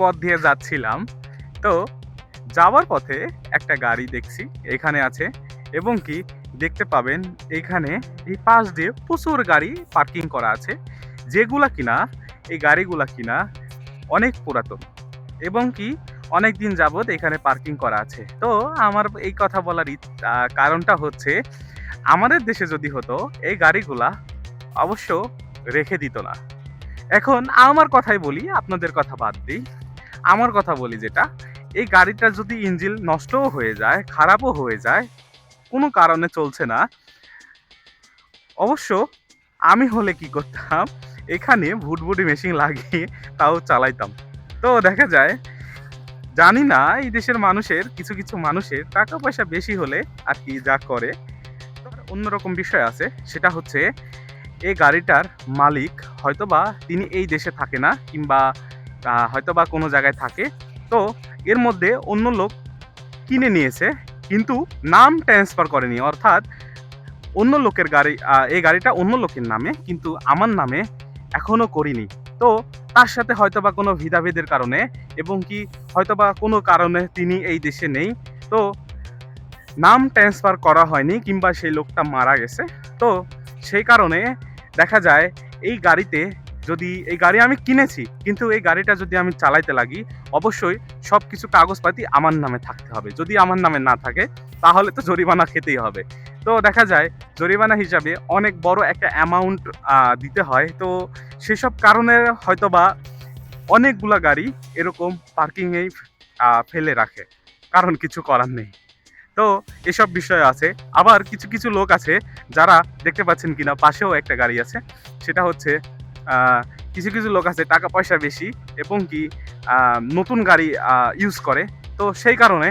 পথ দিয়ে যাচ্ছিলাম। তো যাওয়ার পথে একটা গাড়ি দেখছি, এখানে আছে। এবং কি দেখতে পাবেন, এখানে এই পাশ দিয়ে প্রচুর গাড়ি পার্কিং করা আছে, যেগুলা কিনা, এই গাড়িগুলা কিনা অনেক পুরাতন। এবং কি অনেক দিন যাবৎ এখানে পার্কিং করা আছে। তো আমার এই কথা বলার কারণটা হচ্ছে, আমাদের দেশে যদি হতো, এই গাড়িগুলা অবশ্য রেখে দিত না। এখন আমার কথাই বলি, আপনাদের কথা বাদ দিই। আমার কথা বলি যেটা, এই গাড়িটা যদি ইঞ্জিন নষ্টও হয়ে যায়, খারাপও হয়ে যায়, কোনো কারণে চলছে না। অবশ্য আমি হলে কি করতাম, এখানে ভুটভুটি মেশিন লাগিয়ে তাও চালাইতাম। তো দেখা যায়, জানি না, এই দেশের মানুষের, কিছু কিছু মানুষের টাকা পয়সা বেশি হলে আর কি যা করে। অন্যরকম বিষয় আছে, সেটা হচ্ছে, এই গাড়িটার মালিক হয়তোবা তিনি এই দেশে থাকে না, কিংবা আহ, হয়তোবা কোনো জায়গায় থাকে। তো এর মধ্যে অন্য লোক কিনে নিয়েছে কিন্তু নাম ট্রান্সফার করেনি। অর্থাৎ অন্য লোকের গাড়ি এই গাড়িটা অন্য লোকের নামে কিন্তু আমার নামে এখনও করিনি। তো তার সাথে হয়তোবা কোনো ভেদাভেদের কারণে এবং কি হয়তোবা কোনো কারণে তিনি এই দেশে নেই। তো নাম ট্রান্সফার করা হয়নি কিংবা সেই লোকটা মারা গেছে। তো সেই কারণে দেখা যায় এই গাড়িতে যদি এই গাড়ি আমি কিনেছি, কিন্তু এই গাড়িটা যদি আমি চালাইতে লাগি, অবশ্যই সব কিছু কাগজপাতি আমার নামে থাকতে হবে। যদি আমার নামে না থাকে, তাহলে তো জরিমানা খেতেই হবে। তো দেখা যায়, জরিমানা হিসাবে অনেক বড় একটা অ্যামাউন্ট দিতে হয়। তো সেসব কারণে হয়তোবা অনেকগুলা গাড়ি এরকম পার্কিংয়েই ফেলে রাখে। কারণ কিছু করার নেই। তো এসব বিষয় আছে। আবার কিছু কিছু লোক আছে যারা দেখতে পাচ্ছেন কিনা, পাশেও একটা গাড়ি আছে। সেটা হচ্ছে কিছু কিছু লোক আছে টাকা পয়সা বেশি এবং কি নতুন গাড়ি ইউজ করে। তো সেই কারণে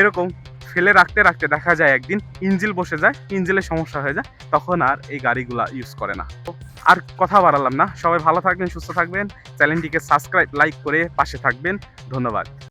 এরকম ফেলে রাখতে রাখতে দেখা যায় একদিন ইঞ্জিল বসে যায়, ইঞ্জিলের সমস্যা হয়ে যায়, তখন আর এই গাড়িগুলা ইউজ করে না। আর কথা বাড়ালাম না। সবাই ভালো থাকবেন, সুস্থ থাকবেন। চ্যানেলটিকে সাবস্ক্রাইব লাইক করে পাশে থাকবেন। ধন্যবাদ।